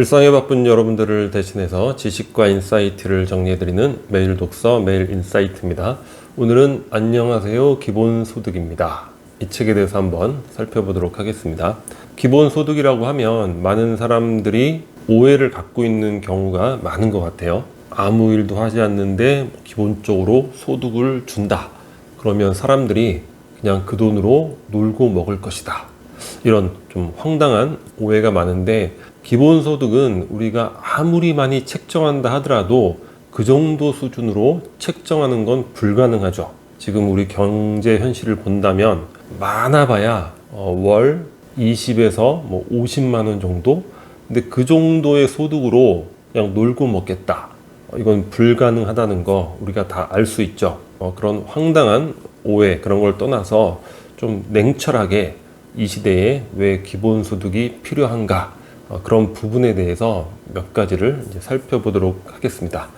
일상에 바쁜 여러분들을 대신해서 지식과 인사이트를 정리해드리는 매일 독서 매일 인사이트입니다. 오늘은 안녕하세요 기본소득입니다. 이 책에 대해서 한번 살펴보도록 하겠습니다. 기본소득이라고 하면 많은 사람들이 오해를 갖고 있는 경우가 많은 것 같아요. 아무 일도 하지 않는데 기본적으로 소득을 준다. 그러면 사람들이 그냥 그 돈으로 놀고 먹을 것이다. 이런 좀 황당한 오해가 많은데 기본소득은 우리가 아무리 많이 책정한다 하더라도 그 정도 수준으로 책정하는 건 불가능하죠. 지금 우리 경제 현실을 본다면 많아봐야 어, 월 20에서 뭐 50만 원 정도. 근데 그 정도의 소득으로 그냥 놀고 먹겠다. 어, 이건 불가능하다는 거 우리가 다 알 수 있죠. 어, 그런 황당한 오해 그런 걸 떠나서 좀 냉철하게 이 시대에 왜 기본소득이 필요한가 어, 그런 부분에 대해서 몇 가지를 살펴보도록 하겠습니다.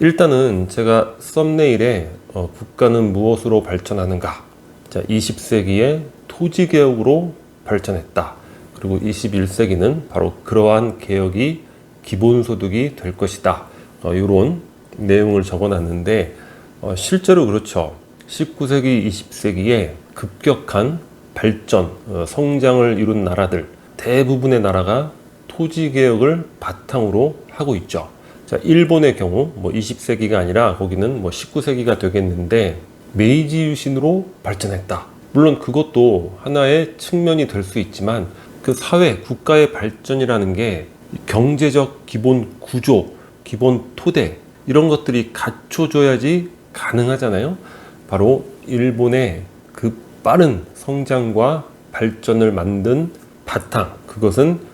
일단은 제가 썸네일에 어, 국가는 무엇으로 발전하는가? 자, 20세기에 토지 개혁으로 발전했다. 그리고 21세기는 바로 그러한 개혁이 기본소득이 될 것이다. 어, 이런 내용을 적어놨는데 어, 실제로 그렇죠. 19세기, 20세기에 급격한 발전, 어, 성장을 이룬 나라들 대부분의 나라가 토지 개혁을 바탕으로 하고 있죠. 자, 일본의 경우 뭐 20세기가 아니라 거기는 뭐 19세기가 되겠는데 메이지 유신으로 발전했다. 물론 그것도 하나의 측면이 될 수 있지만 그 사회, 국가의 발전이라는 게 경제적 기본 구조, 기본 토대 이런 것들이 갖춰져야지 가능하잖아요. 바로 일본의 그 빠른 성장과 발전을 만든 바탕 그것은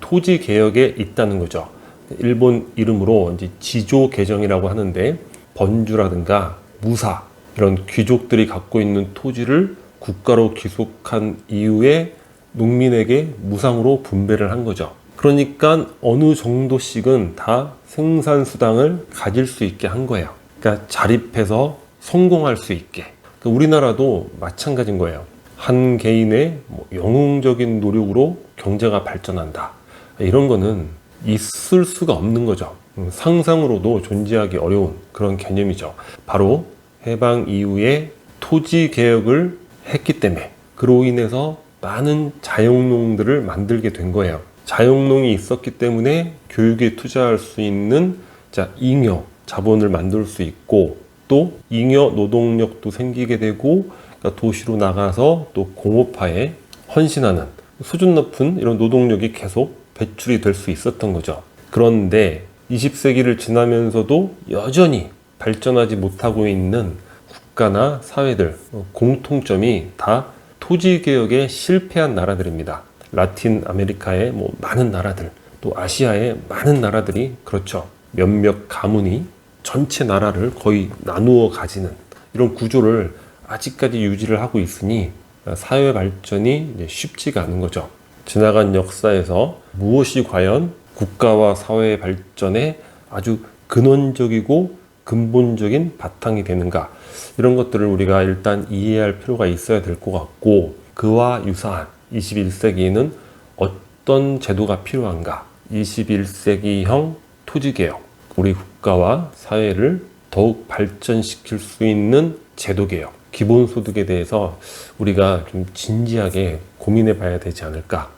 토지 개혁에 있다는 거죠. 일본 이름으로 이제 지조 개정이라고 하는데 번주라든가 무사 이런 귀족들이 갖고 있는 토지를 국가로 귀속한 이후에 농민에게 무상으로 분배를 한 거죠. 그러니까 어느 정도씩은 다 생산 수당을 가질 수 있게 한 거예요. 그러니까 자립해서 성공할 수 있게. 그러니까 우리나라도 마찬가지인 거예요. 한 개인의 뭐 영웅적인 노력으로 경제가 발전한다. 이런 거는 있을 수가 없는 거죠. 음, 상상으로도 존재하기 어려운 그런 개념이죠. 바로 해방 이후에 토지 개혁을 했기 때문에 그로 인해서 많은 자영농들을 만들게 된 거예요. 자영농이 있었기 때문에 교육에 투자할 수 있는 자 잉여 자본을 만들 수 있고 또 잉여 노동력도 생기게 되고 그러니까 도시로 나가서 또 공업화에 헌신하는 수준 높은 이런 노동력이 계속 배출이 될 수 있었던 거죠. 그런데 20세기를 지나면서도 여전히 발전하지 못하고 있는 국가나 사회들 어, 공통점이 다 토지 개혁에 실패한 나라들입니다. 라틴 아메리카의 뭐 많은 나라들, 또 아시아의 많은 나라들이 그렇죠. 몇몇 가문이 전체 나라를 거의 나누어 가지는 이런 구조를 아직까지 유지를 하고 있으니 사회 발전이 쉽지가 않은 거죠. 지나간 역사에서 무엇이 과연 국가와 사회 발전에 아주 근원적이고 근본적인 바탕이 되는가? 이런 것들을 우리가 일단 이해할 필요가 있어야 될 것 같고 그와 유사한 21세기에는 어떤 제도가 필요한가? 21세기형 토지개혁. 우리 국가와 사회를 더욱 발전시킬 수 있는 제도개혁 기본소득에 대해서 우리가 좀 진지하게 고민해 봐야 되지 않을까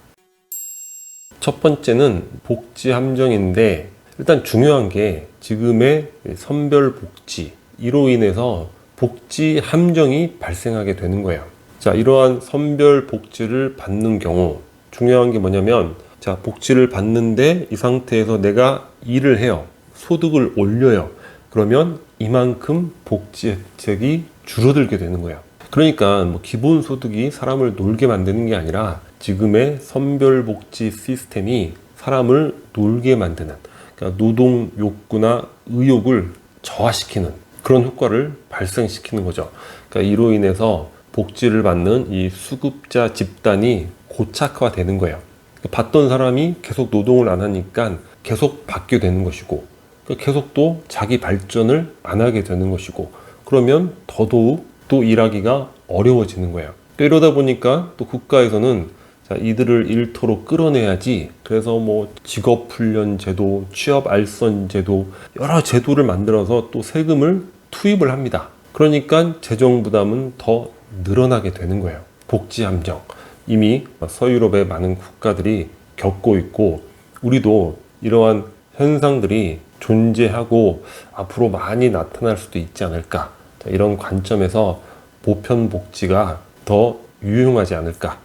첫 번째는 복지 함정인데 일단 중요한 게 지금의 선별 복지 이로 인해서 복지 함정이 발생하게 되는 거예요. 자, 이러한 선별 복지를 받는 경우 중요한 게 뭐냐면 자, 복지를 받는데 이 상태에서 내가 일을 해요. 소득을 올려요. 그러면 이만큼 복지 혜택이 줄어들게 되는 거예요. 그러니까 뭐 기본 소득이 사람을 놀게 만드는 게 아니라 지금의 선별복지 시스템이 사람을 놀게 만드는 그러니까 노동 욕구나 의욕을 저하시키는 그런 효과를 발생시키는 거죠. 그러니까 이로 인해서 복지를 받는 이 수급자 집단이 고착화되는 거예요. 그러니까 받던 사람이 계속 노동을 안 하니까 계속 받게 되는 것이고 그러니까 계속 또 자기 발전을 안 하게 되는 것이고 그러면 더더욱 또 일하기가 어려워지는 거예요. 이러다 보니까 또 국가에서는 자, 이들을 일터로 끌어내야지. 그래서 뭐 직업 훈련 제도, 취업 알선 제도, 여러 제도를 만들어서 또 세금을 투입을 합니다. 그러니까 재정 부담은 더 늘어나게 되는 거예요. 복지 함정. 이미 서유럽의 많은 국가들이 겪고 있고 우리도 이러한 현상들이 존재하고 앞으로 많이 나타날 수도 있지 않을까. 자, 이런 관점에서 보편 복지가 더 유용하지 않을까.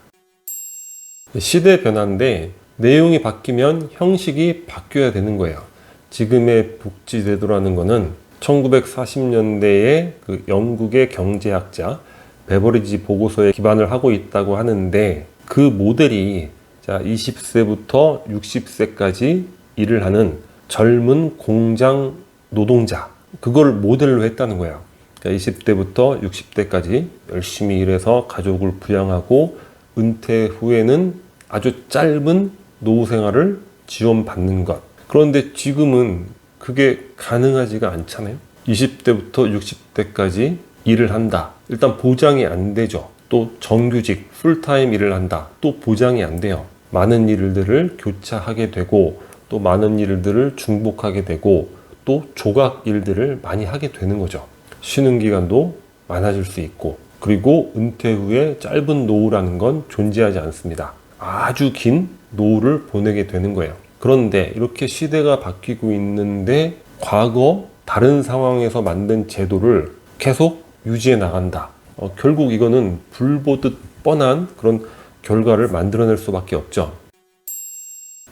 시대 변화인데 내용이 바뀌면 형식이 바뀌어야 되는 거예요. 지금의 복지제도라는 거는 1940년대에 그 영국의 경제학자 베버리지 보고서에 기반을 하고 있다고 하는데 그 모델이 자 20세부터 60세까지 일을 하는 젊은 공장 노동자 그걸 모델로 했다는 거예요. 그러니까 20대부터 60대까지 열심히 일해서 가족을 부양하고 은퇴 후에는 아주 짧은 노후 생활을 지원받는 것. 그런데 지금은 그게 가능하지가 않잖아요. 20대부터 60대까지 일을 한다. 일단 보장이 안 되죠. 또 정규직, 풀타임 일을 한다. 또 보장이 안 돼요. 많은 일들을 교차하게 되고 또 많은 일들을 중복하게 되고 또 조각 일들을 많이 하게 되는 거죠. 쉬는 기간도 많아질 수 있고 그리고 은퇴 후에 짧은 노후라는 건 존재하지 않습니다. 아주 긴 노후를 보내게 되는 거예요. 그런데 이렇게 시대가 바뀌고 있는데 과거 다른 상황에서 만든 제도를 계속 유지해 나간다. 어, 결국 이거는 불보듯 뻔한 그런 결과를 만들어낼 수밖에 없죠.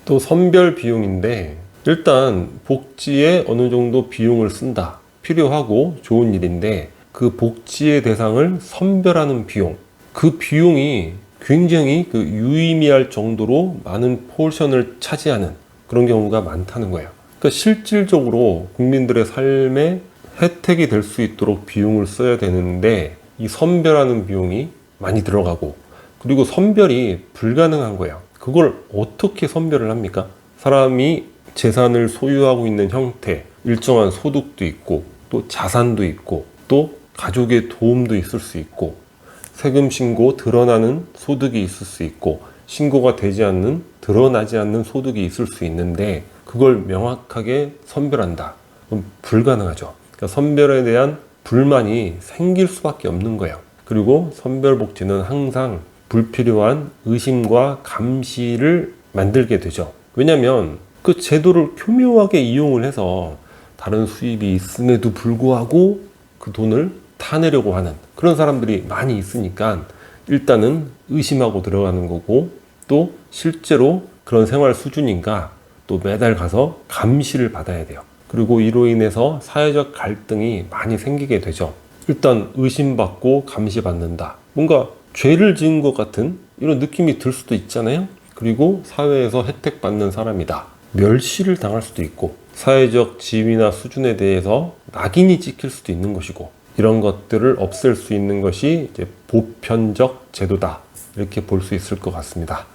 또 선별 비용인데 일단 복지에 어느 정도 비용을 쓴다. 필요하고 좋은 일인데 그 복지의 대상을 선별하는 비용. 그 비용이 굉장히 그 유의미할 정도로 많은 포션을 차지하는 그런 경우가 많다는 거예요. 그러니까 실질적으로 국민들의 삶에 혜택이 될 수 있도록 비용을 써야 되는데 이 선별하는 비용이 많이 들어가고 그리고 선별이 불가능한 거예요. 그걸 어떻게 선별을 합니까? 사람이 재산을 소유하고 있는 형태, 일정한 소득도 있고 또 자산도 있고 또 가족의 도움도 있을 수 있고 세금 신고 드러나는 소득이 있을 수 있고 신고가 되지 않는 드러나지 않는 소득이 있을 수 있는데 그걸 명확하게 선별한다. 그럼 불가능하죠. 그러니까 선별에 대한 불만이 생길 수밖에 없는 거예요. 그리고 선별 복지는 항상 불필요한 의심과 감시를 만들게 되죠. 왜냐하면 그 제도를 교묘하게 이용을 해서 다른 수입이 있음에도 불구하고 그 돈을 타내려고 하는 그런 사람들이 많이 있으니까 일단은 의심하고 들어가는 거고 또 실제로 그런 생활 수준인가 또 매달 가서 감시를 받아야 돼요. 그리고 이로 인해서 사회적 갈등이 많이 생기게 되죠. 일단 의심받고 감시받는다. 뭔가 죄를 지은 것 같은 이런 느낌이 들 수도 있잖아요. 그리고 사회에서 혜택받는 사람이다. 멸시를 당할 수도 있고 사회적 지위나 수준에 대해서 낙인이 찍힐 수도 있는 것이고 이런 것들을 없앨 수 있는 것이 이제 보편적 제도다. 이렇게 볼 수 있을 것 같습니다.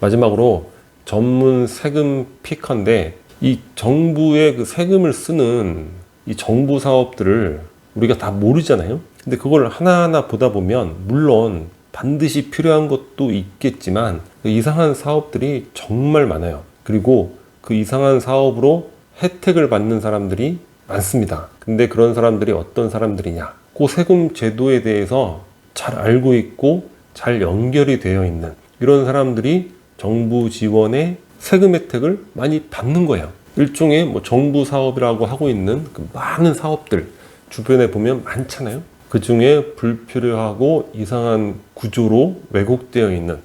마지막으로 전문 세금 피커인데 이 정부의 그 세금을 쓰는 이 정부 사업들을 우리가 다 모르잖아요. 근데 그걸 하나하나 보다 보면 물론 반드시 필요한 것도 있겠지만 그 이상한 사업들이 정말 많아요. 그리고 그 이상한 사업으로 혜택을 받는 사람들이 많습니다. 근데 그런 사람들이 어떤 사람들이냐? 그 세금 제도에 대해서 잘 알고 있고 잘 연결이 되어 있는 이런 사람들이 정부 지원의 세금 혜택을 많이 받는 거예요. 일종의 뭐 정부 사업이라고 하고 있는 그 많은 사업들 주변에 보면 많잖아요. 그 중에 불필요하고 이상한 구조로 왜곡되어 있는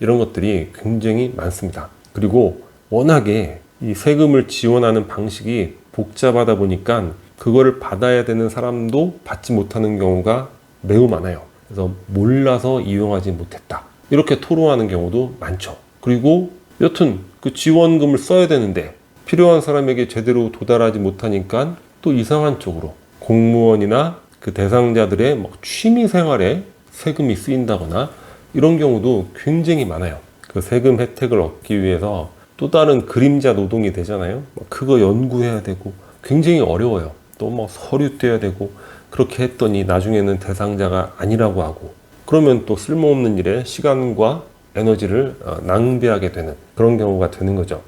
이런 것들이 굉장히 많습니다. 그리고 워낙에 이 세금을 지원하는 방식이 복잡하다 보니까 그거를 받아야 되는 사람도 받지 못하는 경우가 매우 많아요. 그래서 몰라서 이용하지 못했다. 이렇게 토로하는 경우도 많죠. 그리고 여튼 그 지원금을 써야 되는데 필요한 사람에게 제대로 도달하지 못하니까 또 이상한 쪽으로 공무원이나 그 대상자들의 뭐 취미 생활에 세금이 쓰인다거나 이런 경우도 굉장히 많아요. 그 세금 혜택을 얻기 위해서 또 다른 그림자 노동이 되잖아요. 뭐 그거 연구해야 되고 굉장히 어려워요. 또뭐 서류 떼야 되고 그렇게 했더니 나중에는 대상자가 아니라고 하고 그러면 또 쓸모없는 일에 시간과 에너지를 어, 낭비하게 되는 그런 경우가 되는 거죠.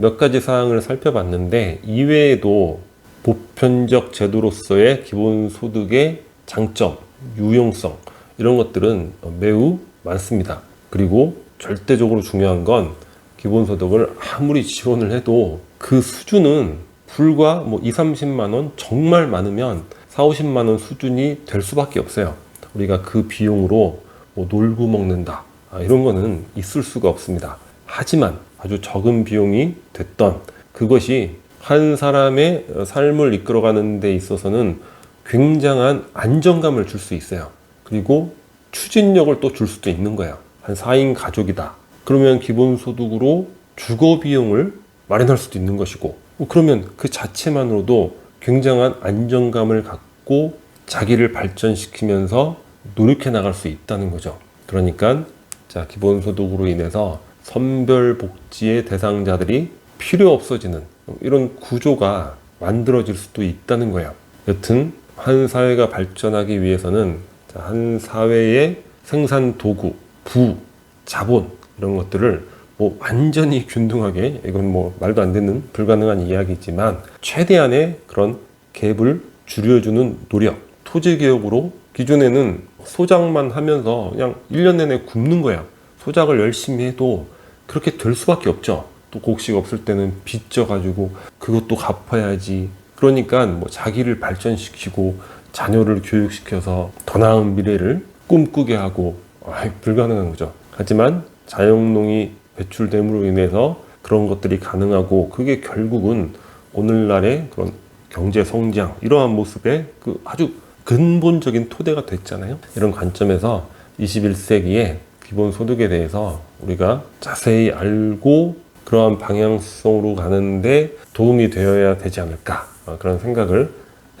몇 가지 사항을 살펴봤는데 이외에도 보편적 제도로서의 기본소득의 장점, 유용성 이런 것들은 매우 많습니다. 그리고 절대적으로 중요한 건 기본소득을 아무리 지원을 해도 그 수준은 불과 뭐 2, 30만 원 정말 많으면 4, 50만 원 수준이 될 수밖에 없어요. 우리가 그 비용으로 뭐 놀고 먹는다 아, 이런 거는 있을 수가 없습니다. 하지만 아주 적은 비용이 됐던 그것이 한 사람의 삶을 이끌어가는 데 있어서는 굉장한 안정감을 줄 수 있어요. 그리고 추진력을 또 줄 수도 있는 거예요. 한 4인 가족이다. 그러면 기본소득으로 주거 비용을 마련할 수도 있는 것이고, 뭐 그러면 그 자체만으로도 굉장한 안정감을 갖고 자기를 발전시키면서 노력해 나갈 수 있다는 거죠. 그러니까 자 기본소득으로 인해서 선별복지의 대상자들이 필요 없어지는 이런 구조가 만들어질 수도 있다는 거예요. 여튼 한 사회가 발전하기 위해서는 자, 한 사회의 생산 도구, 부, 자본 이런 것들을 뭐 완전히 균등하게 이건 뭐 말도 안 되는 불가능한 이야기지만 최대한의 그런 갭을 줄여주는 노력, 토지 개혁으로 기존에는 소작만 하면서 그냥 1년 내내 굶는 거야. 소작을 열심히 해도 그렇게 될 수밖에 없죠. 또 곡식 없을 때는 빚져 가지고 그것도 갚아야지. 그러니까 뭐 자기를 발전시키고 자녀를 교육시켜서 더 나은 미래를 꿈꾸게 하고 아이, 불가능한 거죠. 하지만 자영농이 배출됨으로 인해서 그런 것들이 가능하고 그게 결국은 오늘날의 그런 경제 성장 이러한 모습의 그 아주 근본적인 토대가 됐잖아요. 이런 관점에서 21세기에 기본 소득에 대해서 우리가 자세히 알고 그러한 방향성으로 가는데 도움이 되어야 되지 않을까 어, 그런 생각을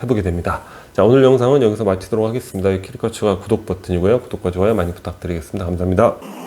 해보게 됩니다. 자 오늘 영상은 여기서 마치도록 하겠습니다. 이 키리커츠가 구독 버튼이고요. 구독과 좋아요 많이 부탁드리겠습니다. 감사합니다.